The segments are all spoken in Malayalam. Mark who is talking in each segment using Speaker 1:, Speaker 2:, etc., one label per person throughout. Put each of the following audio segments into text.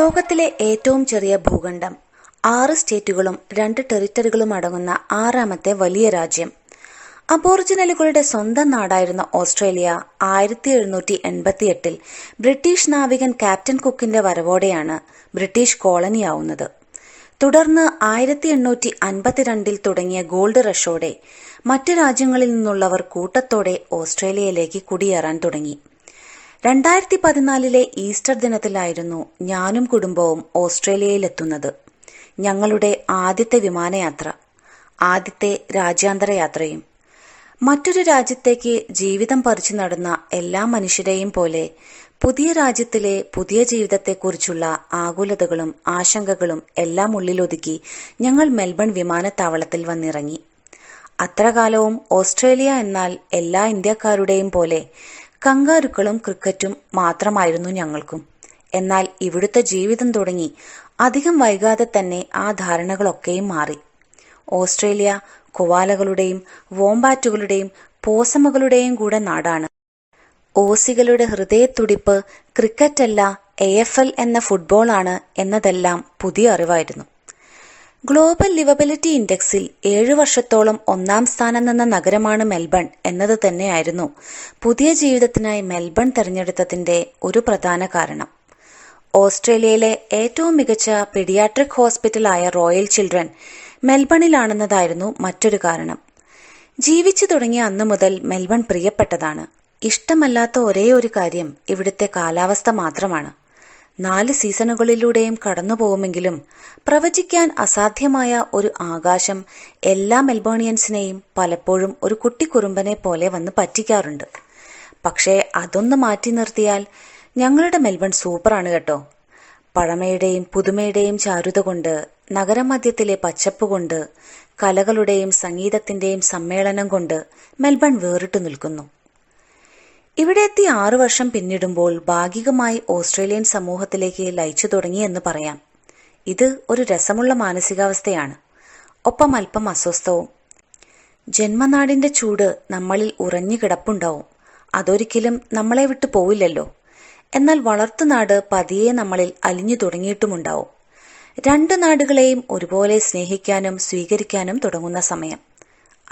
Speaker 1: ലോകത്തിലെ ഏറ്റവും ചെറിയ ഭൂഖണ്ഡം. ആറ് സ്റ്റേറ്റുകളും രണ്ട് ടെറിട്ടറികളും അടങ്ങുന്ന ആറാമത്തെ വലിയ രാജ്യം. അബോറിജിനലുകളുടെ സ്വന്തം നാടായിരുന്ന ഓസ്ട്രേലിയ ആയിരത്തി എഴുന്നൂറ്റി എൺപത്തിയെട്ടിൽ ബ്രിട്ടീഷ് നാവികൻ ക്യാപ്റ്റൻ കുക്കിന്റെ വരവോടെയാണ് ബ്രിട്ടീഷ് കോളനിയാവുന്നത്. തുടർന്ന് ആയിരത്തി എണ്ണൂറ്റി അൻപത്തിരണ്ടിൽ തുടങ്ങിയ ഗോൾഡ് റഷോടെ മറ്റ് രാജ്യങ്ങളിൽ നിന്നുള്ളവർ കൂട്ടത്തോടെ ഓസ്ട്രേലിയയിലേക്ക് കുടിയേറാൻ തുടങ്ങി. രണ്ടായിരത്തി പതിനാലിലെ ഈസ്റ്റർ ദിനത്തിലായിരുന്നു ഞാനും കുടുംബവും ഓസ്ട്രേലിയയിലെത്തുന്നത്. ഞങ്ങളുടെ ആദ്യത്തെ വിമാനയാത്ര ആദ്യത്തെ രാജ്യാന്തര യാത്രയും. മറ്റൊരു രാജ്യത്തേക്ക് ജീവിതം പറിച്ചു നടന്ന എല്ലാ മനുഷ്യരെയും പോലെ പുതിയ രാജ്യത്തിലെ പുതിയ ജീവിതത്തെക്കുറിച്ചുള്ള ആകുലതകളും ആശങ്കകളും എല്ലാം ഉള്ളിലൊതുക്കി ഞങ്ങൾ മെൽബൺ വിമാനത്താവളത്തിൽ വന്നിറങ്ങി. അത്രകാലവും ഓസ്ട്രേലിയ എന്നാൽ എല്ലാ ഇന്ത്യക്കാരുടെയും പോലെ കങ്കാരുക്കളും ക്രിക്കറ്റും മാത്രമായിരുന്നു ഞങ്ങൾക്കും. എന്നാൽ ഇവിടുത്തെ ജീവിതം തുടങ്ങി അധികം വൈകാതെ തന്നെ ആ ധാരണകളൊക്കെയും മാറി. ഓസ്ട്രേലിയ കൊവാലകളുടെയും വോംബാറ്റുകളുടെയും പോസമകളുടെയും കൂടെ നാടാണ്. ഓസികളുടെ ഹൃദയത്തുടിപ്പ് ക്രിക്കറ്റല്ല എ എഫ് എൽ എന്ന ഫുട്ബോളാണ് എന്നതെല്ലാം പുതിയ അറിവായിരുന്നു. ഗ്ലോബൽ ലിവബിലിറ്റി ഇൻഡെക്സിൽ ഏഴു വർഷത്തോളം ഒന്നാം സ്ഥാനം നിന്ന നഗരമാണ് മെൽബൺ എന്നത് തന്നെയായിരുന്നു. പുതിയ ജീവിതത്തിനായി മെൽബൺ തെരഞ്ഞെടുത്തതിന്റെ ഒരു പ്രധാന കാരണം. ഓസ്ട്രേലിയയിലെ ഏറ്റവും മികച്ച പീഡിയാട്രിക് ഹോസ്പിറ്റലായ റോയൽ ചിൽഡ്രൻ മെൽബണിലാണെന്നതായിരുന്നു മറ്റൊരു കാരണം. ജീവിച്ചു തുടങ്ങിയ അന്നു മുതൽ മെൽബൺ പ്രിയപ്പെട്ടതാണ്. ഇഷ്ടമല്ലാത്ത ഒരേ ഒരു കാര്യം ഇവിടുത്തെ കാലാവസ്ഥ മാത്രമാണ്. നാല് സീസണുകളിലൂടെയും കടന്നു പോകുമെങ്കിലും പ്രവചിക്കാൻ അസാധ്യമായ ഒരു ആകാശം എല്ലാ മെൽബോണിയൻസിനെയും പലപ്പോഴും ഒരു കുട്ടിക്കുറുമ്പനെ പോലെ വന്ന് പറ്റിക്കാറുണ്ട്. പക്ഷേ അതൊന്ന് മാറ്റി നിർത്തിയാൽ ഞങ്ങളുടെ മെൽബൺ സൂപ്പറാണ് കേട്ടോ. പഴമയുടെയും പുതുമയുടെയും ചാരുത കൊണ്ട് നഗരമധ്യത്തിലെ പച്ചപ്പ് കൊണ്ട് കലകളുടെയും സംഗീതത്തിന്റെയും സമ്മേളനം കൊണ്ട് മെൽബൺ വേറിട്ടു നിൽക്കുന്നു. ഇവിടെ എത്തി ആറു വർഷം പിന്നിടുമ്പോൾ ഭാഗികമായി ഓസ്ട്രേലിയൻ സമൂഹത്തിലേക്ക് ലയിച്ചു തുടങ്ങി എന്ന് പറയാം. ഇത് ഒരു രസമുള്ള മാനസികാവസ്ഥയാണ്. ഒപ്പം അല്പം അസ്വസ്ഥവും. ജന്മനാടിന്റെ ചൂട് നമ്മളിൽ ഉറഞ്ഞു കിടപ്പുണ്ടാവും. അതൊരിക്കലും നമ്മളെ വിട്ടു പോവില്ലല്ലോ. എന്നാൽ വളർത്തുനാട് പതിയെ നമ്മളിൽ അലിഞ്ഞു തുടങ്ങിയിട്ടുമുണ്ടാവും. രണ്ട് നാടുകളെയും ഒരുപോലെ സ്നേഹിക്കാനും സ്വീകരിക്കാനും തുടങ്ങുന്ന സമയം.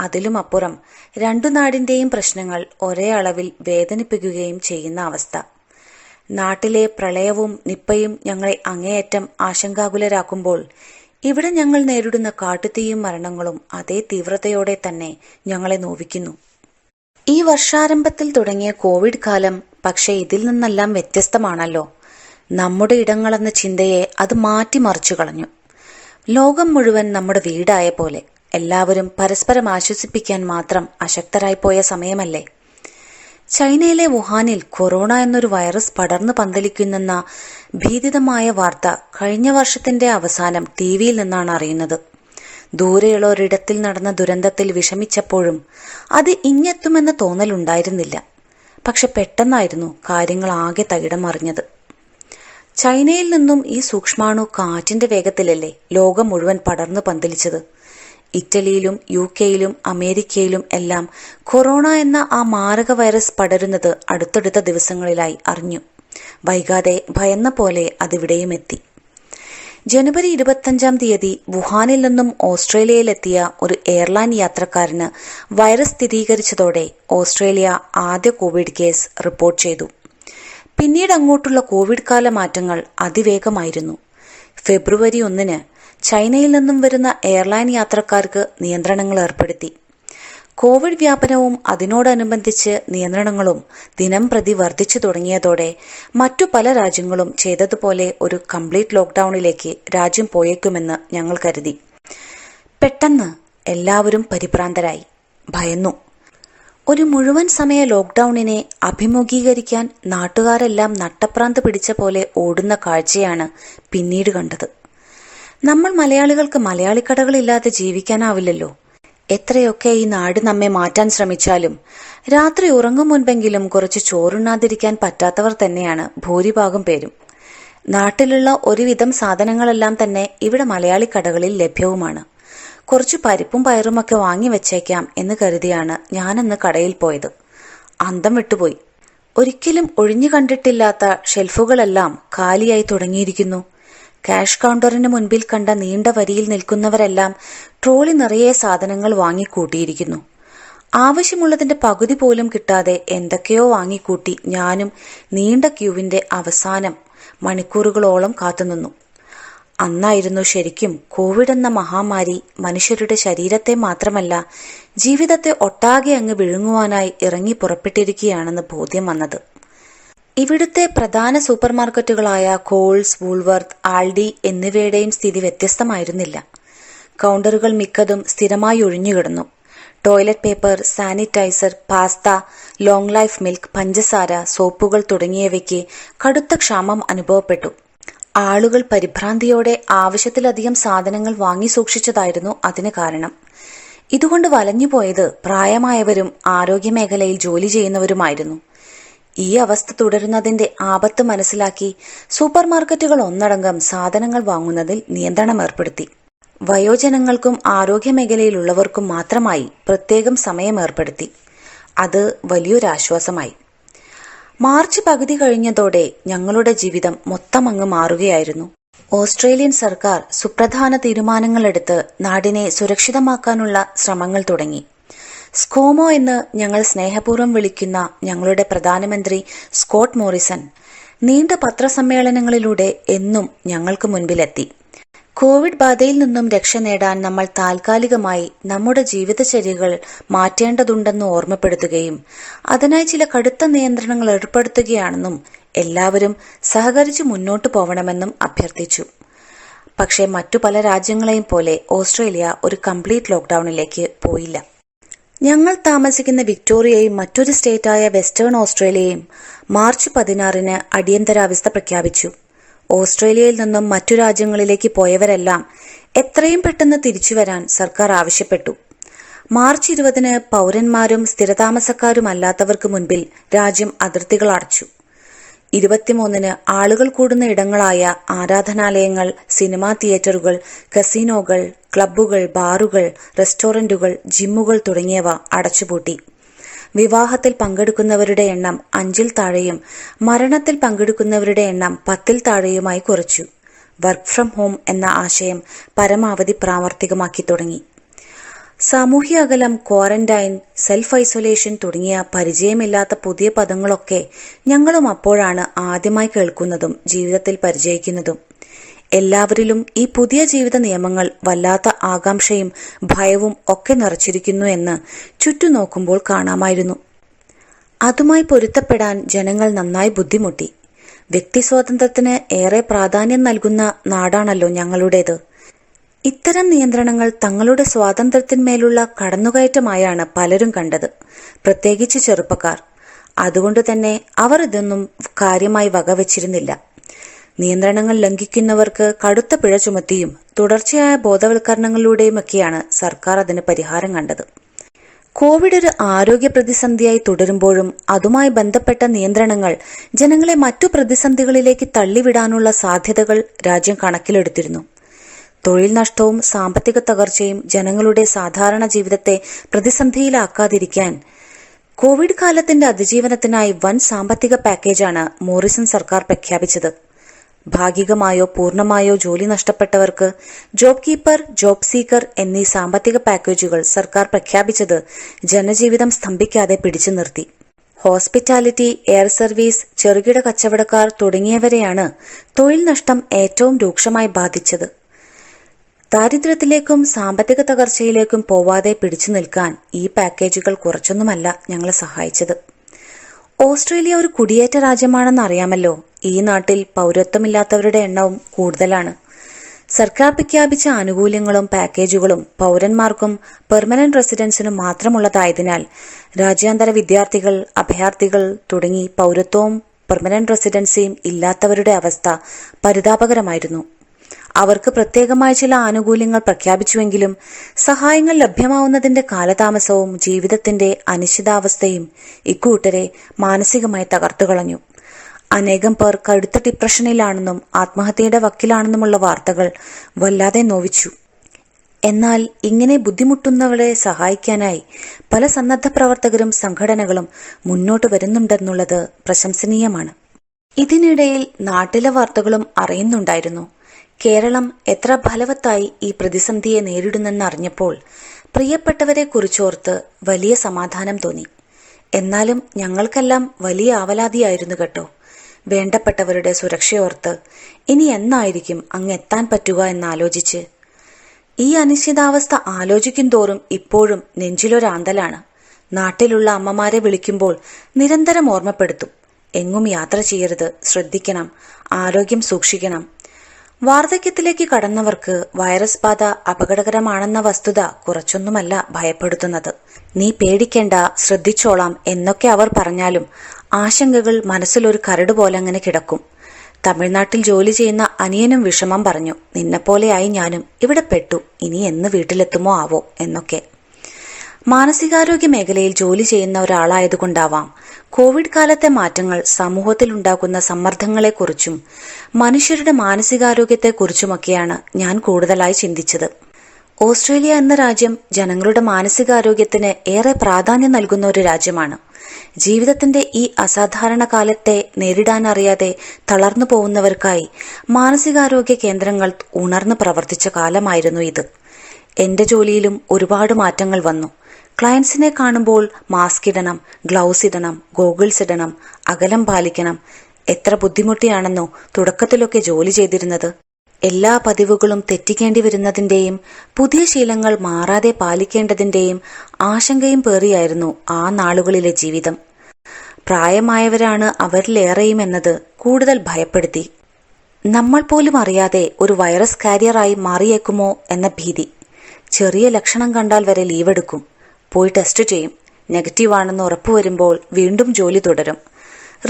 Speaker 1: അതിലും അപ്പുറം രണ്ടു നാടിന്റെയും പ്രശ്നങ്ങൾ ഒരേ അളവിൽ വേദനിപ്പിക്കുകയും ചെയ്യുന്ന അവസ്ഥ. നാട്ടിലെ പ്രളയവും നിപ്പയും ഞങ്ങളെ അങ്ങേയറ്റം ആശങ്കാകുലരാക്കുമ്പോൾ ഇവിടെ ഞങ്ങൾ നേരിടുന്ന കാട്ടുതീയും മരണങ്ങളും അതേ തീവ്രതയോടെ തന്നെ ഞങ്ങളെ നോവിക്കുന്നു. ഈ വർഷാരംഭത്തിൽ തുടങ്ങിയ കോവിഡ് കാലം പക്ഷേ ഇതിൽ നിന്നെല്ലാം വ്യത്യസ്തമാണല്ലോ. നമ്മുടെ ഇടങ്ങളെന്ന ചിന്തയെ അത് മാറ്റിമറിച്ചു കളഞ്ഞു. ലോകം മുഴുവൻ നമ്മുടെ വീടായ പോലെ എല്ലാവരും പരസ്പരം ആശ്വസിപ്പിക്കാൻ മാത്രം അശക്തരായി പോയ സമയമല്ലേ? ചൈനയിലെ വുഹാനിൽ കൊറോണ എന്നൊരു വൈറസ് പടർന്നു പന്തലിക്കുന്നെന്ന ഭീതിതമായ വാർത്ത കഴിഞ്ഞ വർഷത്തിന്റെ അവസാനം ടി വിയിൽ നിന്നാണ് അറിയുന്നത്. ദൂരെയുള്ള ഒരിടത്തിൽ നടന്ന ദുരന്തത്തിൽ വിഷമിച്ചപ്പോഴും അത് ഇങ്ങെത്തുമെന്ന തോന്നലുണ്ടായിരുന്നില്ല. പക്ഷെ പെട്ടെന്നായിരുന്നു കാര്യങ്ങൾ ആകെ തകിടം മറിഞ്ഞത്. ചൈനയിൽ നിന്നും ഈ സൂക്ഷ്മാണു കാറ്റിന്റെ വേഗത്തിലല്ലേ ലോകം മുഴുവൻ പടർന്നു പന്തലിച്ചത്? ഇറ്റലിയിലും യു കെയിലും അമേരിക്കയിലും എല്ലാം കൊറോണ എന്ന ആ മാരക വൈറസ് പടരുന്നത് അടുത്തടുത്ത ദിവസങ്ങളിലായി അറിഞ്ഞു. വൈകാതെ ഭയന്ന പോലെ അതിവിടെയും എത്തി ജനുവരി ഇരുപത്തഞ്ചാം തീയതി വുഹാനിൽ നിന്നും ഓസ്ട്രേലിയയിലെത്തിയ ഒരു എയർലൈൻ യാത്രക്കാരന് വൈറസ് സ്ഥിരീകരിച്ചതോടെ ഓസ്ട്രേലിയ ആദ്യ കോവിഡ് കേസ് റിപ്പോർട്ട് ചെയ്തു. പിന്നീട് അങ്ങോട്ടുള്ള കോവിഡ് കാല മാറ്റങ്ങൾ അതിവേഗമായിരുന്നു. ഫെബ്രുവരി ഒന്നിന് ചൈനയിൽ നിന്നും വരുന്ന എയർലൈൻ യാത്രക്കാർക്ക് നിയന്ത്രണങ്ങൾ ഏർപ്പെടുത്തി. കോവിഡ് വ്യാപനവും അതിനോടനുബന്ധിച്ച് നിയന്ത്രണങ്ങളും ദിനം പ്രതി വർദ്ധിച്ചു തുടങ്ങിയതോടെ മറ്റു പല രാജ്യങ്ങളും ചെയ്തതുപോലെ ഒരു കംപ്ലീറ്റ് ലോക്ക്ഡൌണിലേക്ക് രാജ്യം പോയേക്കുമെന്ന് ഞങ്ങൾ കരുതി. പെട്ടെന്ന് എല്ലാവരും പരിഭ്രാന്തരായി ഭയന്നു. ഒരു മുഴുവൻ സമയ ലോക്ക്ഡൌണിനെ അഭിമുഖീകരിക്കാൻ നാട്ടുകാരെല്ലാം നട്ടപ്രാന്ത് പിടിച്ച പോലെ ഓടുന്ന കാഴ്ചയാണ് പിന്നീട് കണ്ടത്. നമ്മൾ മലയാളികൾക്ക് മലയാളിക്കടകളില്ലാതെ ജീവിക്കാനാവില്ലല്ലോ. എത്രയൊക്കെ ഈ നാട് നമ്മെ മാറ്റാൻ ശ്രമിച്ചാലും രാത്രി ഉറങ്ങും മുൻപെങ്കിലും കുറച്ച് ചോറുണ്ണാതിരിക്കാൻ പറ്റാത്തവർ തന്നെയാണ് ഭൂരിഭാഗം പേരും. നാട്ടിലുള്ള ഒരുവിധം സാധനങ്ങളെല്ലാം തന്നെ ഇവിടെ മലയാളി കടകളിൽ ലഭ്യവുമാണ്. കുറച്ച് പരിപ്പും പയറുമൊക്കെ വാങ്ങി വെച്ചേക്കാം എന്ന് കരുതിയാണ് ഞാനന്ന് കടയിൽ പോയത്. അന്തം വിട്ടുപോയി. ഒരിക്കലും ഒഴിഞ്ഞു കണ്ടിട്ടില്ലാത്ത ഷെൽഫുകളെല്ലാം കാലിയായി തുടങ്ങിയിരിക്കുന്നു. ക്യാഷ് കൗണ്ടറിന് മുൻപിൽ കണ്ട നീണ്ട വരിയിൽ നിൽക്കുന്നവരെല്ലാം ട്രോളി നിറയെ സാധനങ്ങൾ വാങ്ങിക്കൂട്ടിയിരിക്കുന്നു. ആവശ്യമുള്ളതിന്റെ പകുതി പോലും കിട്ടാതെ എന്തൊക്കെയോ വാങ്ങിക്കൂട്ടി ഞാനും നീണ്ട ക്യൂവിന്റെ അവസാനം മണിക്കൂറുകളോളം കാത്തുനിന്നു. അന്നായിരുന്നു ശരിക്കും കോവിഡ് എന്ന മഹാമാരി മനുഷ്യരുടെ ശരീരത്തെ മാത്രമല്ല ജീവിതത്തെ ഒട്ടാകെ അങ്ങ് വിഴുങ്ങുവാനായി ഇറങ്ങി പുറപ്പെട്ടിരിക്കുകയാണെന്ന് ബോധ്യം വന്നത്. ഇവിടുത്തെ പ്രധാന സൂപ്പർമാർക്കറ്റുകളായ കോൾസ് വൂൾവർത്ത് ആൾഡി എന്നിവയുടെയും സ്ഥിതി വ്യത്യസ്തമായിരുന്നില്ല. കൗണ്ടറുകൾ മിക്കതും സ്ഥിരമായി ഒഴിഞ്ഞുകിടന്നു. Toilet paper sanitiser pasta long life milk പഞ്ചസാര സോപ്പുകൾ തുടങ്ങിയവയ്ക്ക് കടുത്ത ക്ഷാമം അനുഭവപ്പെട്ടു. ആളുകൾ പരിഭ്രാന്തിയോടെ ആവശ്യത്തിലധികം സാധനങ്ങൾ വാങ്ങി സൂക്ഷിച്ചതായിരുന്നു അതിന് കാരണം. ഇതുകൊണ്ട് വലഞ്ഞുപോയത് പ്രായമായവരും ആരോഗ്യമേഖലയിൽ ജോലി ചെയ്യുന്നവരുമായിരുന്നു. ഈ അവസ്ഥ തുടരുന്നതിന്റെ ആപത്ത് മനസ്സിലാക്കി സൂപ്പർമാർക്കറ്റുകൾ ഒന്നടങ്കം സാധനങ്ങൾ വാങ്ങുന്നതിൽ നിയന്ത്രണം ഏർപ്പെടുത്തി. വയോജനങ്ങൾക്കും ആരോഗ്യമേഖലയിലുള്ളവർക്കും മാത്രമായി പ്രത്യേകം സമയം ഏർപ്പെടുത്തി. അത് വലിയൊരാശ്വാസമായി. മാർച്ച് പകുതി കഴിഞ്ഞതോടെ ഞങ്ങളുടെ ജീവിതം മൊത്തം അങ്ങ് മാറുകയായിരുന്നു. ഓസ്ട്രേലിയൻ സർക്കാർ സുപ്രധാന തീരുമാനങ്ങളെടുത്ത് നാടിനെ സുരക്ഷിതമാക്കാനുള്ള ശ്രമങ്ങൾ തുടങ്ങി. സ്കോമോ എന്ന് ഞങ്ങൾ സ്നേഹപൂർവം വിളിക്കുന്ന ഞങ്ങളുടെ പ്രധാനമന്ത്രി സ്കോട്ട് മോറിസൺ നീണ്ട പത്രസമ്മേളനങ്ങളിലൂടെ എന്നും ഞങ്ങൾക്ക് മുൻപിലെത്തി. കോവിഡ് ബാധയിൽ നിന്നും രക്ഷ നേടാൻ നമ്മൾ താൽക്കാലികമായി നമ്മുടെ ജീവിതചര്യകൾ മാറ്റേണ്ടതുണ്ടെന്ന് ഓർമ്മപ്പെടുത്തുകയും അതിനായി ചില കടുത്ത നിയന്ത്രണങ്ങൾ ഏർപ്പെടുത്തുകയാണെന്നും എല്ലാവരും സഹകരിച്ച് മുന്നോട്ടു പോകണമെന്നും അഭ്യർത്ഥിച്ചു. പക്ഷേ മറ്റു പല രാജ്യങ്ങളെയും പോലെ ഓസ്ട്രേലിയ ഒരു കംപ്ലീറ്റ് ലോക്ക്ഡൌണിലേക്ക് പോയില്ല. ഞങ്ങൾ താമസിക്കുന്ന വിക്ടോറിയയും മറ്റൊരു സ്റ്റേറ്റായ വെസ്റ്റേൺ ഓസ്ട്രേലിയയും മാർച്ച് പതിനാറിന് അടിയന്തരാവസ്ഥ പ്രഖ്യാപിച്ചു. ഓസ്ട്രേലിയയിൽ നിന്നും മറ്റു രാജ്യങ്ങളിലേക്ക് പോയവരെല്ലാം എത്രയും പെട്ടെന്ന് തിരിച്ചു വരാൻ സർക്കാർ ആവശ്യപ്പെട്ടു. മാർച്ച് ഇരുപതിന് പൗരന്മാരും സ്ഥിരതാമസക്കാരുമല്ലാത്തവർക്ക് മുൻപിൽ രാജ്യം അതിർത്തികൾ അടച്ചു. ഇരുപത്തിമൂന്നിന് ആളുകൾ കൂടുന്ന ഇടങ്ങളായ ആരാധനാലയങ്ങൾ സിനിമാ തിയേറ്ററുകൾ കസിനോകൾ ക്ലബ്ബുകൾ ബാറുകൾ റെസ്റ്റോറന്റുകൾ ജിമ്മുകൾ തുടങ്ങിയവ അടച്ചുപൂട്ടി. വിവാഹത്തിൽ പങ്കെടുക്കുന്നവരുടെ എണ്ണം അഞ്ചിൽ താഴെയും മരണത്തിൽ പങ്കെടുക്കുന്നവരുടെ എണ്ണം പത്തിൽ താഴെയുമായി കുറച്ചു. വർക്ക് ഫ്രം ഹോം എന്ന ആശയം പരമാവധി പ്രാവർത്തികമാക്കി തുടങ്ങി. സാമൂഹ്യ അകലം ക്വാറന്റൈൻ സെൽഫ് ഐസൊലേഷൻ തുടങ്ങിയ പരിചയമില്ലാത്ത പുതിയ പദങ്ങളൊക്കെ ഞങ്ങളും അപ്പോഴാണ് ആദ്യമായി കേൾക്കുന്നതും ജീവിതത്തിൽ പരിചയിക്കുന്നതും. എല്ലാവരിലും ഈ പുതിയ ജീവിത നിയമങ്ങൾ വല്ലാത്ത ആകാംക്ഷയും ഭയവും ഒക്കെ നിറച്ചിരിക്കുന്നു എന്ന് ചുറ്റുനോക്കുമ്പോൾ കാണാമായിരുന്നു. അതുമായി പൊരുത്തപ്പെടാൻ ജനങ്ങൾ നന്നായി ബുദ്ധിമുട്ടി. വ്യക്തി സ്വാതന്ത്ര്യത്തിന് ഏറെ പ്രാധാന്യം നൽകുന്ന നാടാണല്ലോ ഞങ്ങളുടേത്. ഇത്തരം നിയന്ത്രണങ്ങൾ തങ്ങളുടെ സ്വാതന്ത്ര്യത്തിന്മേലുള്ള കടന്നുകയറ്റമായാണ് പലരും കണ്ടത് പ്രത്യേകിച്ച് ചെറുപ്പക്കാർ. അതുകൊണ്ട് തന്നെ അവർ ഇതൊന്നും കാര്യമായി വകവച്ചിരുന്നില്ല. നിയന്ത്രണങ്ങൾ ലംഘിക്കുന്നവർക്ക് കടുത്ത പിഴ ചുമത്തിയും തുടർച്ചയായ ബോധവൽക്കരണങ്ങളിലൂടെയുമൊക്കെയാണ് സർക്കാർ അതിന് പരിഹാരം കണ്ടത്. കോവിഡ് ഒരു ആരോഗ്യ പ്രതിസന്ധിയായി തുടരുമ്പോഴും അതുമായി ബന്ധപ്പെട്ട നിയന്ത്രണങ്ങൾ ജനങ്ങളെ മറ്റു പ്രതിസന്ധികളിലേക്ക് തള്ളിവിടാനുള്ള സാധ്യതകൾ രാജ്യം കണക്കിലെടുത്തിരുന്നു. തൊഴിൽ നഷ്ടവും സാമ്പത്തിക തകർച്ചയും ജനങ്ങളുടെ സാധാരണ ജീവിതത്തെ പ്രതിസന്ധിയിലാക്കാതിരിക്കാൻ കോവിഡ് കാലത്തിന്റെ അതിജീവനത്തിനായി വൻ സാമ്പത്തിക പാക്കേജാണ് മോറിസൺ സർക്കാർ പ്രഖ്യാപിച്ചത്. ഭാഗികമായോ പൂർണമായോ ജോലി നഷ്ടപ്പെട്ടവർക്ക് ജോബ് കീപ്പർ ജോബ് സീക്കർ എന്നീ സാമ്പത്തിക പാക്കേജുകൾ സർക്കാർ പ്രഖ്യാപിച്ചത് ജനജീവിതം സ്തംഭിക്കാതെ പിടിച്ചു നിർത്തി. ഹോസ്പിറ്റാലിറ്റി എയർ സർവീസ് ചെറുകിട കച്ചവടക്കാർ തുടങ്ങിയവരെയാണ് തൊഴിൽ നഷ്ടം ഏറ്റവും രൂക്ഷമായി ബാധിച്ചത്. ദാരിദ്ര്യത്തിലേക്കും സാമ്പത്തിക തകർച്ചയിലേക്കും പോവാതെ പിടിച്ചു നിൽക്കാൻ ഈ പാക്കേജുകൾ കുറച്ചൊന്നുമല്ല ഞങ്ങളെ സഹായിച്ചത്. ഓസ്ട്രേലിയ ഒരു കുടിയേറ്റ രാജ്യമാണെന്ന് അറിയാമല്ലോ ഈ നാട്ടിൽ പൗരത്വമില്ലാത്തവരുടെ എണ്ണവും കൂടുതലാണ്. സർക്കാർ പ്രഖ്യാപിച്ച ആനുകൂല്യങ്ങളും പാക്കേജുകളും പൗരന്മാർക്കും പെർമനന്റ് റെസിഡൻസിനും മാത്രമുള്ളതായതിനാൽ രാജ്യാന്തര വിദ്യാർത്ഥികൾ അഭയാർത്ഥികൾ തുടങ്ങി പൗരത്വവും പെർമനന്റ് റെസിഡൻസിയും ഇല്ലാത്തവരുടെ അവസ്ഥ പരിതാപകരമായിരുന്നു. അവർക്ക് പ്രത്യേകമായ ചില ആനുകൂല്യങ്ങൾ പ്രഖ്യാപിച്ചുവെങ്കിലും സഹായങ്ങൾ ലഭ്യമാവുന്നതിന്റെ കാലതാമസവും ജീവിതത്തിന്റെ അനിശ്ചിതാവസ്ഥയും ഇക്കൂട്ടരെ മാനസികമായി തകർത്തുകളഞ്ഞു. അനേകം പേർ കടുത്ത ഡിപ്രഷനിലാണെന്നും ആത്മഹത്യയുടെ വക്കിലാണെന്നുമുള്ള വാർത്തകൾ വല്ലാതെ നോവിച്ചു. എന്നാൽ ഇങ്ങനെ ബുദ്ധിമുട്ടുന്നവരെ സഹായിക്കാനായി പല സന്നദ്ധ പ്രവർത്തകരും സംഘടനകളും മുന്നോട്ട് വരുന്നുണ്ടെന്നുള്ളത് പ്രശംസനീയമാണ്. ഇതിനിടയിൽ നാട്ടിലെ വാർത്തകളും അറിയുന്നുണ്ടായിരുന്നു. കേരളം എത്ര ഫലവത്തായി ഈ പ്രതിസന്ധിയെ നേരിടുന്നെന്നറിഞ്ഞപ്പോൾ പ്രിയപ്പെട്ടവരെ കുറിച്ചോർത്ത് വലിയ സമാധാനം തോന്നി. എന്നാലും ഞങ്ങൾക്കെല്ലാം വലിയ ആവലാതിയായിരുന്നു കേട്ടോ. വേണ്ടപ്പെട്ടവരുടെ സുരക്ഷയോർത്ത് ഇനി എന്നായിരിക്കും അങ്ങ് എത്താൻ പറ്റുക എന്നാലോചിച്ച് ഈ അനിശ്ചിതാവസ്ഥ ആലോചിക്കും തോറും ഇപ്പോഴും നെഞ്ചിലൊരാന്തലാണ്. നാട്ടിലുള്ള അമ്മമാരെ വിളിക്കുമ്പോൾ നിരന്തരം ഓർമ്മപ്പെടുത്തും. എങ്ങും യാത്ര ചെയ്യരുത് ശ്രദ്ധിക്കണം ആരോഗ്യം സൂക്ഷിക്കണം. വാർദ്ധക്യത്തിലേക്ക് കടന്നവർക്ക് വൈറസ് ബാധ അപകടകരമാണെന്ന വസ്തുത കുറച്ചൊന്നുമല്ല ഭയപ്പെടുത്തുന്നത്. നീ പേടിക്കേണ്ട ശ്രദ്ധിച്ചോളാം എന്നൊക്കെ അവർ പറഞ്ഞാലും ആശങ്കകൾ മനസ്സിലൊരു കരട് പോലെ അങ്ങനെ കിടക്കും. തമിഴ്നാട്ടിൽ ജോലി ചെയ്യുന്ന അനിയനും വിഷമം പറഞ്ഞു നിന്നെപ്പോലെയായി ഞാനും ഇവിടെ പെട്ടു ഇനി എന്ന് വീട്ടിലെത്തുമോ ആവോ? എന്നൊക്കെ. മാനസികാരോഗ്യ മേഖലയിൽ ജോലി ചെയ്യുന്ന ഒരാളായതുകൊണ്ടാവാം കോവിഡ് കാലത്തെ മാറ്റങ്ങൾ സമൂഹത്തിൽ ഉണ്ടാക്കുന്ന സമ്മർദ്ദങ്ങളെക്കുറിച്ചും മനുഷ്യരുടെ മാനസികാരോഗ്യത്തെക്കുറിച്ചുമൊക്കെയാണ് ഞാൻ കൂടുതലായി ചിന്തിച്ചത്. ഓസ്ട്രേലിയ എന്ന രാജ്യം ജനങ്ങളുടെ മാനസികാരോഗ്യത്തിന് ഏറെ പ്രാധാന്യം നൽകുന്ന ഒരു രാജ്യമാണ്. ജീവിതത്തിന്റെ ഈ അസാധാരണ കാലത്തെ നേരിടാനറിയാതെ തളർന്നു പോകുന്നവർക്കായി മാനസികാരോഗ്യ കേന്ദ്രങ്ങൾ ഉണർന്നു പ്രവർത്തിച്ച കാലമായിരുന്നു ഇത്. എന്റെ ജോലിയിലും ഒരുപാട് മാറ്റങ്ങൾ വന്നു. ക്ലയൻസിനെ കാണുമ്പോൾ മാസ്ക് ഇടണം ഗ്ലൗസ് ഇടണം ഗോഗിൾസ് ഇടണം അകലം പാലിക്കണം. എത്ര ബുദ്ധിമുട്ടിയാണെന്നോ തുടക്കത്തിലൊക്കെ ജോലി ചെയ്തിരുന്നത്. എല്ലാ പതിവുകളും തെറ്റിക്കേണ്ടി വരുന്നതിന്റെയും പുതിയ ശീലങ്ങൾ മാറാതെ പാലിക്കേണ്ടതിന്റെയും ആശങ്കയും പേറിയായിരുന്നു ആ നാളുകളിലെ ജീവിതം. പ്രായമായവരാണ് അവരിലേറെയും എന്നത് കൂടുതൽ ഭയപ്പെടുത്തി. നമ്മൾ പോലും അറിയാതെ ഒരു വൈറസ് കാരിയറായി മാറിയേക്കുമോ എന്ന ഭീതി. ചെറിയ ലക്ഷണം കണ്ടാൽ വരെ ലീവെടുക്കും. പോയി ടെസ്റ്റ് ചെയ്യും. നെഗറ്റീവ് ആണെന്ന് ഉറപ്പുവരുമ്പോൾ വീണ്ടും ജോലി തുടരും.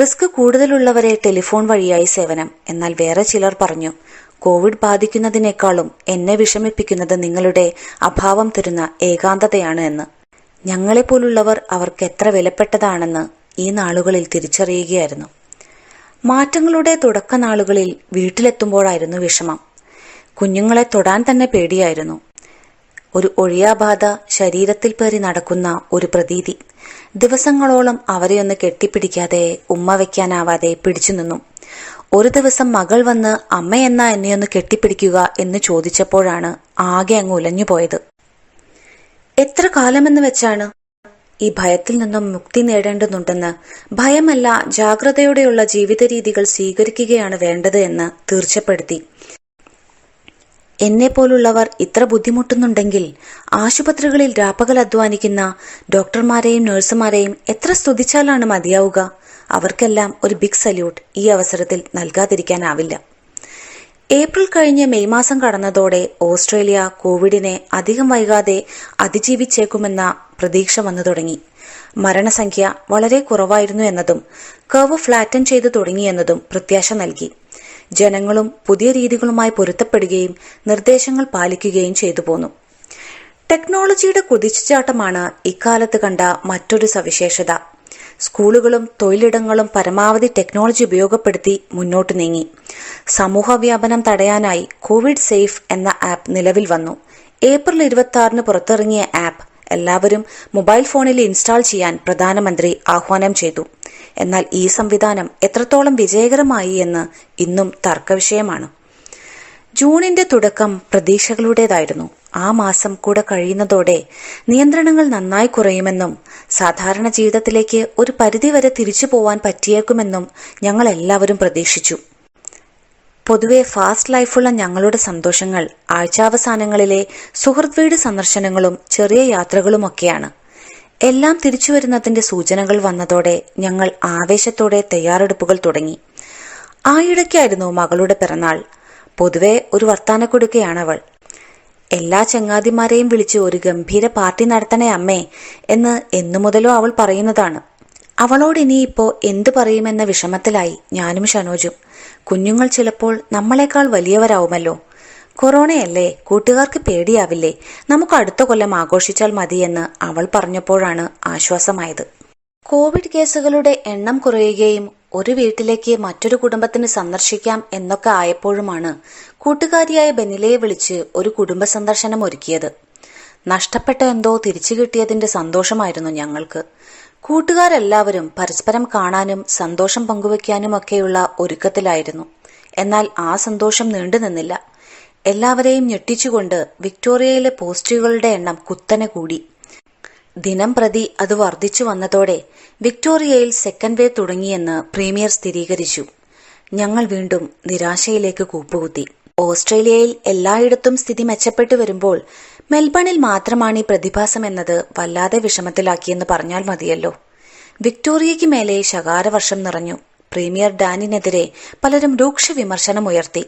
Speaker 1: റിസ്ക് കൂടുതലുള്ളവരെ ടെലിഫോൺ വഴിയായി സേവനം. എന്നാൽ വേറെ ചിലർ പറഞ്ഞു കോവിഡ് ബാധിക്കുന്നതിനേക്കാളും എന്നെ വിഷമിപ്പിക്കുന്നത് നിങ്ങളുടെ അഭാവം തരുന്ന ഏകാന്തതയാണ് എന്ന്. ഞങ്ങളെപ്പോലുള്ളവർ അവർക്ക് എത്ര വിലപ്പെട്ടതാണെന്ന് ഈ നാളുകളിൽ തിരിച്ചറിയുകയായിരുന്നു. മാറ്റങ്ങളുടെ തുടക്കനാളുകളിൽ വീട്ടിലെത്തുമ്പോഴായിരുന്നു വിഷമം. കുഞ്ഞുങ്ങളെ തൊടാൻ തന്നെ പേടിയായിരുന്നു. ഒരു ഒഴിയാബാധ ശരീരത്തിൽ പേറി നടക്കുന്ന ഒരു പ്രതീതി. ദിവസങ്ങളോളം അവരെയൊന്ന് കെട്ടിപ്പിടിക്കാതെ ഉമ്മ വയ്ക്കാനാവാതെ പിടിച്ചു നിന്നു ഒരു ദിവസം മകൾ വന്ന് അമ്മയെന്ന എന്നെയൊന്ന് കെട്ടിപ്പിടിക്കുക എന്ന് ചോദിച്ചപ്പോഴാണ് ആകെ അങ്ങ് ഉലഞ്ഞുപോയത് എത്ര കാലമെന്ന് വെച്ചാണ്? ഈ ഭയത്തിൽ നിന്നും മുക്തി നേടേണ്ടതുണ്ടെന്ന് ഭയമല്ല ജാഗ്രതയോടെയുള്ള ജീവിത രീതികൾ സ്വീകരിക്കുകയാണ് വേണ്ടത് എന്ന് തീർച്ചപ്പെടുത്തി. എന്നെ പോലുള്ളവർ ഇത്ര ബുദ്ധിമുട്ടുന്നുണ്ടെങ്കിൽ ആശുപത്രികളിൽ രാപ്പകൽ അധ്വാനിക്കുന്ന ഡോക്ടർമാരെയും നഴ്സുമാരെയും എത്ര സ്തുതിച്ചാലാണ് മതിയാവുക? അവർക്കെല്ലാം ഒരു ബിഗ് സല്യൂട്ട് ഈ അവസരത്തിൽ നൽകാതിരിക്കാനാവില്ല. ഏപ്രിൽ കഴിഞ്ഞ് മെയ് മാസം കടന്നതോടെ ഓസ്ട്രേലിയ കോവിഡിനെ അധികം വൈകാതെ അതിജീവിച്ചേക്കുമെന്ന പ്രതീക്ഷ വന്നു തുടങ്ങി. മരണസംഖ്യ വളരെ കുറവായിരുന്നു എന്നതും കർവ് ഫ്ലാറ്റൻ ചെയ്തു തുടങ്ങിയെന്നതും പ്രത്യാശ നൽകി. ജനങ്ങളും പുതിയ രീതികളുമായി പൊരുത്തപ്പെടുകയും നിർദ്ദേശങ്ങൾ പാലിക്കുകയും ചെയ്തു പോന്നു. ടെക്നോളജിയുടെ കുതിച്ചുചാട്ടമാണ് ഇക്കാലത്ത് കണ്ട മറ്റൊരു സവിശേഷത. സ്കൂളുകളും തൊഴിലിടങ്ങളും പരമാവധി ടെക്നോളജി ഉപയോഗപ്പെടുത്തി മുന്നോട്ട് നീങ്ങി. സമൂഹ വ്യാപനം തടയാനായി കോവിഡ് സേഫ് എന്ന ആപ്പ് നിലവിൽ വന്നു. ഏപ്രിൽ ഇരുപത്തി ആറിന് പുറത്തിറങ്ങിയ ആപ്പ് എല്ലാവരും മൊബൈൽ ഫോണിൽ ഇൻസ്റ്റാൾ ചെയ്യാൻ പ്രധാനമന്ത്രി ആഹ്വാനം ചെയ്തു. എന്നാൽ ഈ സംവിധാനം എത്രത്തോളം വിജയകരമായി എന്ന് ഇന്നും തർക്കവിഷയമാണ്. ജൂണിന്റെ തുടക്കം പ്രതീക്ഷകളുടേതായിരുന്നു. ആ മാസം കൂടെ കഴിയുന്നതോടെ നിയന്ത്രണങ്ങൾ നന്നായി കുറയുമെന്നും സാധാരണ ജീവിതത്തിലേക്ക് ഒരു പരിധിവരെ തിരിച്ചു പോവാൻ പറ്റിയേക്കുമെന്നും ഞങ്ങൾ എല്ലാവരും പ്രതീക്ഷിച്ചു. പൊതുവെ ഫാസ്റ്റ് ലൈഫുള്ള ഞങ്ങളുടെ സന്തോഷങ്ങൾ ആഴ്ചാവസാനങ്ങളിലെ സുഹൃത് വീട് സന്ദർശനങ്ങളും ചെറിയ യാത്രകളുമൊക്കെയാണ്. എല്ലാം തിരിച്ചു വരുന്നതിന്റെ സൂചനകൾ വന്നതോടെ ഞങ്ങൾ ആവേശത്തോടെ തയ്യാറെടുപ്പുകൾ തുടങ്ങി. ആയിടയ്ക്കായിരുന്നു മകളുടെ പിറന്നാൾ. പൊതുവെ ഒരു വർത്താനക്കൊടുക്കയാണവൾ എല്ലാ ചങ്ങാതിമാരെയും വിളിച്ച് ഒരു ഗംഭീര പാർട്ടി നടത്തണേ അമ്മേ എന്ന് എന്നു മുതലോ അവൾ പറയുന്നതാണ്. അവളോട് ഇനിയിപ്പോ എന്തു പറയുമെന്ന വിഷമത്തിലായി ഞാനും ഷനോജും. കുഞ്ഞുങ്ങൾ ചിലപ്പോൾ നമ്മളെക്കാൾ വലിയവരാവുമല്ലോ. കൊറോണയല്ലേ കൂട്ടുകാർക്ക് പേടിയാവില്ലേ നമുക്ക് അടുത്ത കൊല്ലം ആഘോഷിച്ചാൽ മതിയെന്ന് അവൾ പറഞ്ഞപ്പോഴാണ് ആശ്വാസമായത്. കോവിഡ് കേസുകളുടെ എണ്ണം കുറയുകയും ഒരു വീട്ടിലേക്ക് മറ്റൊരു കുടുംബത്തിന് സന്ദർശിക്കാം എന്നൊക്കെ ആയപ്പോഴുമാണ് കൂട്ടുകാരിയായ ബെനിലയെ വിളിച്ച് ഒരു കുടുംബ സന്ദർശനം ഒരുക്കിയത്. നഷ്ടപ്പെട്ട എന്തോ തിരിച്ചു കിട്ടിയതിന്റെ സന്തോഷമായിരുന്നു ഞങ്ങൾക്ക്. കൂട്ടുകാരെല്ലാവരും പരസ്പരം കാണാനും സന്തോഷം പങ്കുവയ്ക്കാനും ഒക്കെയുള്ള ഒരുക്കത്തിലായിരുന്നു. എന്നാൽ ആ സന്തോഷം നീണ്ടുനിന്നില്ല എല്ലാവരെയും ഞെട്ടിച്ചുകൊണ്ട് വിക്ടോറിയയിലെ പോസ്റ്റുകളുടെ എണ്ണം കുത്തനെ കൂടി. ദിനം പ്രതി അത് വർദ്ധിച്ചു വന്നതോടെ വിക്ടോറിയയിൽ സെക്കൻഡ് വേവ് തുടങ്ങിയെന്ന് പ്രീമിയർ സ്ഥിരീകരിച്ചു. ഞങ്ങൾ വീണ്ടും നിരാശയിലേക്ക് കൂപ്പുകുത്തി. ഓസ്ട്രേലിയയിൽ എല്ലായിടത്തും സ്ഥിതി മെച്ചപ്പെട്ടു വരുമ്പോൾ മെൽബണിൽ മാത്രമാണ് ഈ പ്രതിഭാസം എന്നത് വല്ലാതെ വിഷമത്തിലാക്കിയെന്ന് പറഞ്ഞാൽ മതിയല്ലോ. വിക്ടോറിയയ്ക്ക് മേലെ ശകാരവർഷം നിറഞ്ഞു. പ്രീമിയർ ഡാനിനെതിരെ പലരും രൂക്ഷ വിമർശനം ഉയർത്തി.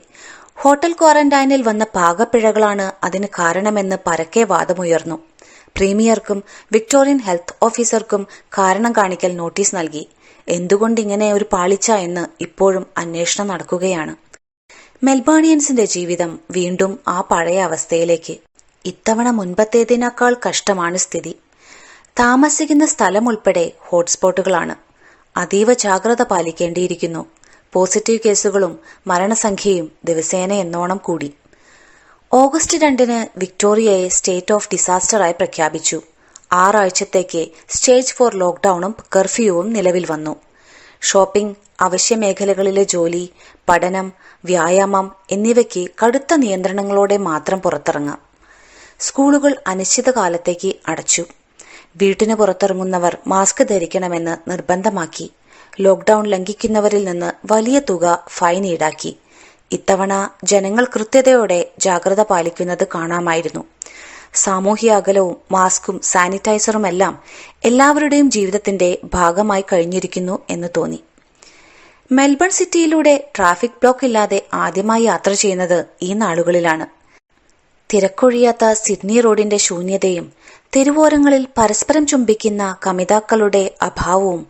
Speaker 1: ഹോട്ടൽ ക്വാറന്റൈനിൽ വന്ന പാകപ്പിഴകളാണ് അതിന് കാരണമെന്ന് പരക്കെ വാദമുയർന്നു. പ്രീമിയർക്കും വിക്ടോറിയൻ ഹെൽത്ത് ഓഫീസർക്കും കാരണം കാണിക്കൽ നോട്ടീസ് നൽകി. എന്തുകൊണ്ടിങ്ങനെ ഒരു പാളിച്ച എന്ന് ഇപ്പോഴും അന്വേഷണം നടക്കുകയാണ്. മെൽബാണിയൻസിന്റെ ജീവിതം വീണ്ടും ആ പഴയ അവസ്ഥയിലേക്ക്. ഇത്തവണ മുൻപത്തേതിനേക്കാൾ കഷ്ടമാണ് സ്ഥിതി. താമസിക്കുന്ന സ്ഥലം ഉൾപ്പെടെ ഹോട്ട്സ്പോട്ടുകളാണ്. അതീവ ജാഗ്രത പാലിക്കേണ്ടിയിരിക്കുന്നു. പോസിറ്റീവ് കേസുകളും മരണസംഖ്യയും ദിവസേന എന്നോണം കൂടി. ഓഗസ്റ്റ് രണ്ടിന് വിക്ടോറിയയെ സ്റ്റേറ്റ് ഓഫ് ഡിസാസ്റ്ററായി പ്രഖ്യാപിച്ചു. ആറാഴ്ചത്തേക്ക് സ്റ്റേജ് ഫോർ ലോക്ഡൌണും കർഫ്യൂവും നിലവിൽ വന്നു. ഷോപ്പിംഗ് അവശ്യമേഖലകളിലെ ജോലി പഠനം വ്യായാമം എന്നിവയ്ക്ക് കടുത്ത നിയന്ത്രണങ്ങളോടെ മാത്രം പുറത്തിറങ്ങാം. സ്കൂളുകൾ അനിശ്ചിതകാലത്തേക്ക് അടച്ചു. വീട്ടിന് പുറത്തിറങ്ങുന്നവർ മാസ്ക് ധരിക്കണമെന്ന് നിർബന്ധമാക്കി. ലോക്ഡൌൺ ലംഘിക്കുന്നവരിൽ നിന്ന് വലിയ തുക ഫൈൻ ഈടാക്കി. ഇത്തവണ ജനങ്ങൾ കൃത്യതയോടെ ജാഗ്രത പാലിക്കുന്നത് കാണാമായിരുന്നു. സാമൂഹ്യ അകലവും മാസ്കും സാനിറ്റൈസറും എല്ലാം എല്ലാവരുടെയും ജീവിതത്തിന്റെ ഭാഗമായി കഴിഞ്ഞിരിക്കുന്നു എന്ന് തോന്നി. മെൽബൺ സിറ്റിയിലൂടെ ട്രാഫിക് ബ്ലോക്ക് ഇല്ലാതെ ആദ്യമായി യാത്ര ചെയ്യുന്നത് ഈ നാളുകളിലാണ്. തിരക്കൊഴിയാത്ത സിഡ്നി റോഡിന്റെ ശൂന്യതയും തെരുവോരങ്ങളിൽ പരസ്പരം ചുംബിക്കുന്ന കമിതാക്കളുടെ അഭാവവും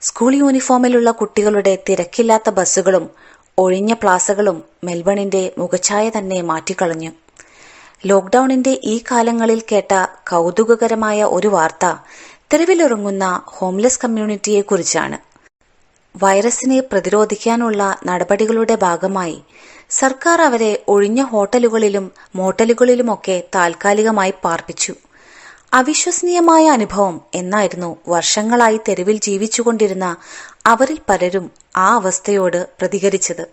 Speaker 1: സ്കൂൾ യൂണിഫോമിലുള്ള കുട്ടികളുടെ തിരക്കില്ലാത്ത ബസ്സുകളും ഒഴിഞ്ഞ പ്ലാസകളും മെൽബണിന്റെ മുഖഛായ തന്നെ മാറ്റിക്കളഞ്ഞു. ലോക്ഡൌണിന്റെ ഈ കാലങ്ങളിൽ കേട്ട കൗതുകകരമായ ഒരു വാർത്ത തെരുവിലിറങ്ങുന്ന ഹോംലെസ് കമ്മ്യൂണിറ്റിയെക്കുറിച്ചാണ്. വൈറസിനെ പ്രതിരോധിക്കാനുള്ള നടപടികളുടെ ഭാഗമായി സർക്കാർ അവരെ ഒഴിഞ്ഞ ഹോട്ടലുകളിലും മോട്ടലുകളിലുമൊക്കെ താൽക്കാലികമായി പാർപ്പിച്ചു. അവിശ്വസനീയമായ അനുഭവം എന്നായിരുന്നു വർഷങ്ങളായി തെരുവിൽ ജീവിച്ചുകൊണ്ടിരുന്ന അവരിൽ പലരും ആ അവസ്ഥയോട് പ്രതികരിച്ചത്.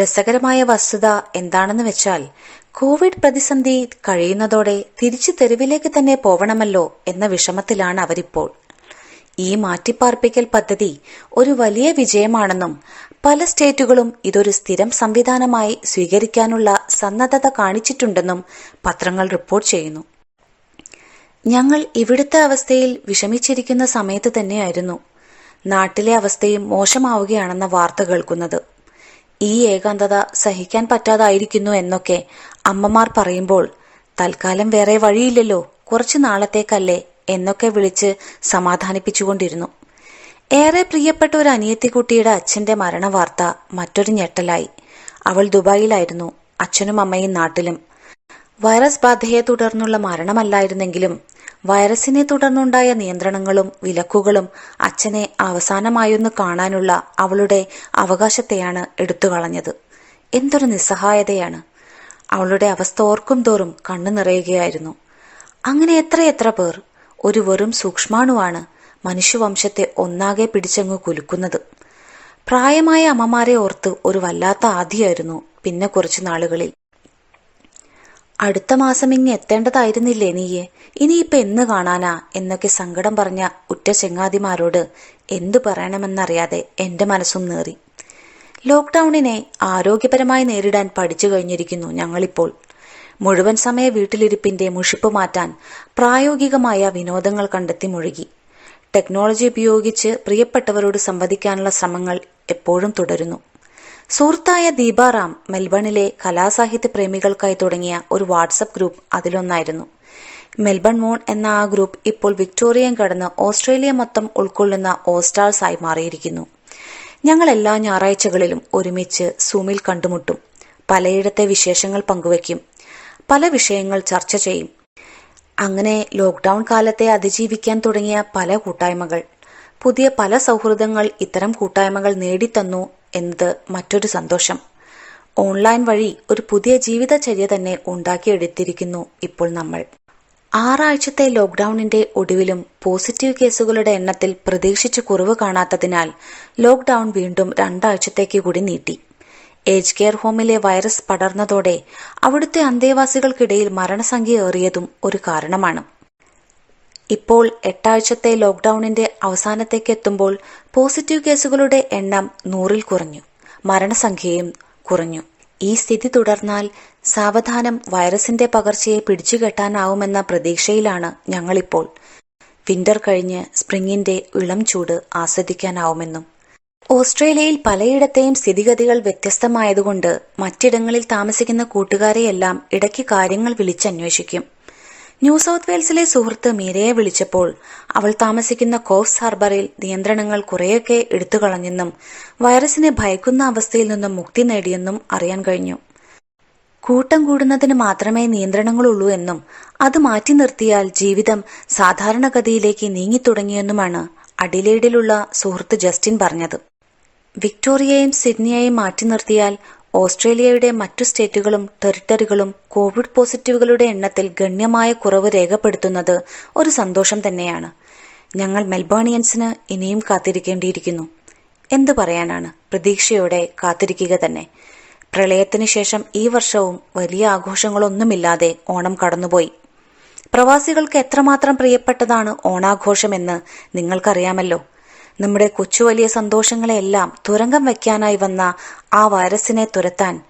Speaker 1: രസകരമായ വസ്തുത എന്താണെന്ന് വെച്ചാൽ കോവിഡ് പ്രതിസന്ധി കഴിയുന്നതോടെ തിരിച്ചു തെരുവിലേക്ക് തന്നെ പോവണമല്ലോ എന്ന വിഷമത്തിലാണ് അവരിപ്പോൾ. ഈ മാറ്റിപ്പാർപ്പിക്കൽ പദ്ധതി ഒരു വലിയ വിജയമാണെന്നും പല സ്റ്റേറ്റുകളും ഇതൊരു സ്ഥിരം സംവിധാനമായി സ്വീകരിക്കാനുള്ള സന്നദ്ധത കാണിച്ചിട്ടുണ്ടെന്നും പത്രങ്ങൾ റിപ്പോർട്ട് ചെയ്യുന്നു. ഞങ്ങൾ ഇവിടുത്തെ അവസ്ഥയിൽ വിഷമിച്ചിരിക്കുന്ന സമയത്ത് തന്നെയായിരുന്നു. നാട്ടിലെ അവസ്ഥയും മോശമാവുകയാണെന്ന വാർത്ത കേൾക്കുന്നത്. ഈ ഏകാന്തത സഹിക്കാൻ പറ്റാതായിരിക്കുന്നു എന്നൊക്കെ അമ്മമാർ പറയുമ്പോൾ തൽക്കാലം വേറെ വഴിയില്ലല്ലോ കുറച്ചു നാളത്തേക്കല്ലേ എന്നൊക്കെ വിളിച്ച് സമാധാനിപ്പിച്ചുകൊണ്ടിരുന്നു. ഏറെ പ്രിയപ്പെട്ട ഒരു അനിയത്തിക്കുട്ടിയുടെ അച്ഛന്റെ മരണവാർത്ത മറ്റൊരു ഞെട്ടലായി. അവൾ ദുബായിലായിരുന്നു അച്ഛനും അമ്മയും നാട്ടിലും. വൈറസ് ബാധയെ തുടർന്നുള്ള മരണമല്ലായിരുന്നെങ്കിലും വൈറസിനെ തുടർന്നുണ്ടായ നിയന്ത്രണങ്ങളും വിലക്കുകളും അച്ഛനെ അവസാനമായൊന്ന് കാണാനുള്ള അവളുടെ അവകാശത്തെയാണ് എടുത്തുകളഞ്ഞത്. എന്തൊരു നിസ്സഹായതയാണ്. അവളുടെ അവസ്ഥ ഓർക്കും തോറും കണ്ണു നിറയുകയായിരുന്നു. അങ്ങനെ എത്രയെത്ര പേർ ഒരു വെറും സൂക്ഷ്മാണുവാണ് മനുഷ്യവംശത്തെ ഒന്നാകെ പിടിച്ചങ്ങ് കുലുക്കുന്നത്. പ്രായമായ അമ്മമാരെ ഓർത്ത് ഒരു വല്ലാത്ത ആദിയായിരുന്നു പിന്നെ കുറച്ചു നാളുകളിൽ. അടുത്ത മാസം ഇങ്ങ് എത്തേണ്ടതായിരുന്നില്ലേ നീയെ? ഇനിയിപ്പൊ എന്ന് കാണാനാ? എന്നൊക്കെ സങ്കടം പറഞ്ഞ ഉറ്റ ചെങ്ങാതിമാരോട് എന്തു പറയണമെന്നറിയാതെ എന്റെ മനസ്സും നേറി. ലോക്ക്ഡൌണിനെ ആരോഗ്യപരമായി നേരിടാൻ പഠിച്ചു കഴിഞ്ഞിരിക്കുന്നു ഞങ്ങളിപ്പോൾ. മുഴുവൻ സമയ വീട്ടിലിരിപ്പിന്റെ മുഷിപ്പ് മാറ്റാൻ പ്രായോഗികമായ വിനോദങ്ങൾ കണ്ടെത്തി മുഴുകി. ടെക്നോളജി ഉപയോഗിച്ച് പ്രിയപ്പെട്ടവരോട് സംവദിക്കാനുള്ള ശ്രമങ്ങൾ എപ്പോഴും തുടരുന്നു. സുഹൃത്തായ ദീപാറാം മെൽബണിലെ കലാസാഹിത്യ പ്രേമികൾക്കായി തുടങ്ങിയ ഒരു വാട്സപ്പ് ഗ്രൂപ്പ് അതിലൊന്നായിരുന്നു. മെൽബൺ മോൺ എന്ന ആ ഗ്രൂപ്പ് ഇപ്പോൾ വിക്ടോറിയൻ കടന്ന് ഓസ്ട്രേലിയ മൊത്തം ഉൾക്കൊള്ളുന്ന ഓസ്റ്റാൾസ് ആയി മാറിയിരിക്കുന്നു. ഞങ്ങൾ എല്ലാ ഞായറാഴ്ചകളിലും ഒരുമിച്ച് സൂമിൽ കണ്ടുമുട്ടും. പലയിടത്തെ വിശേഷങ്ങൾ പങ്കുവയ്ക്കും. പല വിഷയങ്ങൾ ചർച്ച ചെയ്യും. അങ്ങനെ ലോക്ക്ഡൌൺ കാലത്തെ അതിജീവിക്കാൻ തുടങ്ങിയ പല കൂട്ടായ്മകൾ. പുതിയ പല സൗഹൃദങ്ങൾ ഇത്തരം കൂട്ടായ്മകൾ നേടിത്തന്നു എന്നത് മറ്റൊരു സന്തോഷം. ഓൺലൈൻ വഴി ഒരു പുതിയ ജീവിതചര്യ തന്നെ ഉണ്ടാക്കിയെടുത്തിരിക്കുന്നു ഇപ്പോൾ നമ്മൾ. ആറാഴ്ചത്തെ ലോക്ഡൌണിന്റെ ഒടുവിലും പോസിറ്റീവ് കേസുകളുടെ എണ്ണത്തിൽ പ്രതീക്ഷിച്ച കുറവ് കാണാത്തതിനാൽ ലോക്ഡൌൺ വീണ്ടും രണ്ടാഴ്ചത്തേക്ക് കൂടി നീട്ടി. ഏജ് കെയർ ഹോമിലെ വൈറസ് പടർന്നതോടെ അവിടുത്തെ അന്തേവാസികൾക്കിടയിൽ മരണസംഖ്യ ഏറിയതും ഒരു കാരണമാണ്. ഇപ്പോൾ എട്ടാഴ്ചത്തെ ലോക്ഡൌണിന്റെ അവസാനത്തേക്ക് എത്തുമ്പോൾ പോസിറ്റീവ് കേസുകളുടെ എണ്ണം നൂറിൽ കുറഞ്ഞു. മരണസംഖ്യയും കുറഞ്ഞു. ഈ സ്ഥിതി തുടർന്നാൽ സാവധാനം വൈറസിന്റെ പകർച്ചയെ പിടിച്ചുകെട്ടാനാവുമെന്ന പ്രതീക്ഷയിലാണ് ഞങ്ങളിപ്പോൾ. വിന്റർ കഴിഞ്ഞ് സ്പ്രിങ്ങിന്റെ ഇളം ചൂട് ആസ്വദിക്കാനാവുമെന്നും. ഓസ്ട്രേലിയയിൽ പലയിടത്തെയും സ്ഥിതിഗതികൾ വ്യത്യസ്തമായതുകൊണ്ട് മറ്റിടങ്ങളിൽ താമസിക്കുന്ന കൂട്ടുകാരെയെല്ലാം ഇടയ്ക്ക് കാര്യങ്ങൾ വിളിച്ചന്വേഷിക്കും. ന്യൂ സൗത്ത് വെയിൽസിലെ സുഹൃത്ത് മീരയെ വിളിച്ചപ്പോൾ അവൾ താമസിക്കുന്ന കോഫ്സ് ഹാർബറിൽ നിയന്ത്രണങ്ങൾ കുറെയൊക്കെ എടുത്തുകളഞ്ഞെന്നും വൈറസിനെ ഭയക്കുന്ന അവസ്ഥയിൽ നിന്നും മുക്തി നേടിയെന്നും അറിയാൻ കഴിഞ്ഞു. കൂട്ടം കൂടുന്നതിന് മാത്രമേ നിയന്ത്രണങ്ങളുള്ളൂ എന്നും അത് മാറ്റി നിർത്തിയാൽ ജീവിതം സാധാരണഗതിയിലേക്ക് നീങ്ങിത്തുടങ്ങിയെന്നുമാണ് അഡിലേഡിലുള്ള സുഹൃത്ത് ജസ്റ്റിൻ പറഞ്ഞത്. വിക്ടോറിയയും സിഡ്നിയെയും മാറ്റി നിർത്തിയാൽ ഓസ്ട്രേലിയയുടെ മറ്റു സ്റ്റേറ്റുകളും ടെറിട്ടറികളും കോവിഡ് പോസിറ്റീവുകളുടെ എണ്ണത്തിൽ ഗണ്യമായ കുറവ് രേഖപ്പെടുത്തുന്നത് ഒരു സന്തോഷം തന്നെയാണ്. ഞങ്ങൾ മെൽബേണിയൻസിന് ഇനിയും കാത്തിരിക്കേണ്ടിയിരിക്കുന്നു. എന്തു പറയാനാണ്? പ്രതീക്ഷയോടെ കാത്തിരിക്കുക തന്നെ. പ്രളയത്തിന് ശേഷം ഈ വർഷവും വലിയ ആഘോഷങ്ങളൊന്നുമില്ലാതെ ഓണം കടന്നുപോയി. പ്രവാസികൾക്ക് എത്രമാത്രം പ്രിയപ്പെട്ടതാണ് ഓണാഘോഷമെന്ന് നിങ്ങൾക്കറിയാമല്ലോ. നമ്മുടെ കൊച്ചു വലിയ സന്തോഷങ്ങളെയെല്ലാം തുരങ്കം വയ്ക്കാനായി വന്ന ആ വൈറസിനെ തുരത്താൻ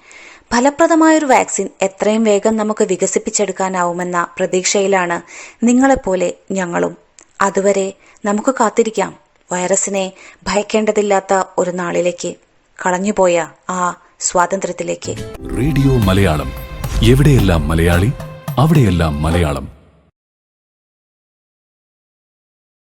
Speaker 1: ഫലപ്രദമായൊരു വാക്സിൻ എത്രയും വേഗം നമുക്ക് വികസിപ്പിച്ചെടുക്കാനാവുമെന്ന പ്രതീക്ഷയിലാണ് നിങ്ങളെപ്പോലെ ഞങ്ങളും. അതുവരെ നമുക്ക് കാത്തിരിക്കാം. വൈറസിനെ ഭയക്കേണ്ടതില്ലാത്ത ഒരു നാളിലേക്ക് കളഞ്ഞുപോയ ആ സ്വാതന്ത്ര്യത്തിലേക്ക്.
Speaker 2: റേഡിയോ മലയാളം. എവിടെയെല്ലാം മലയാളി അവിടെയെല്ലാം മലയാളം.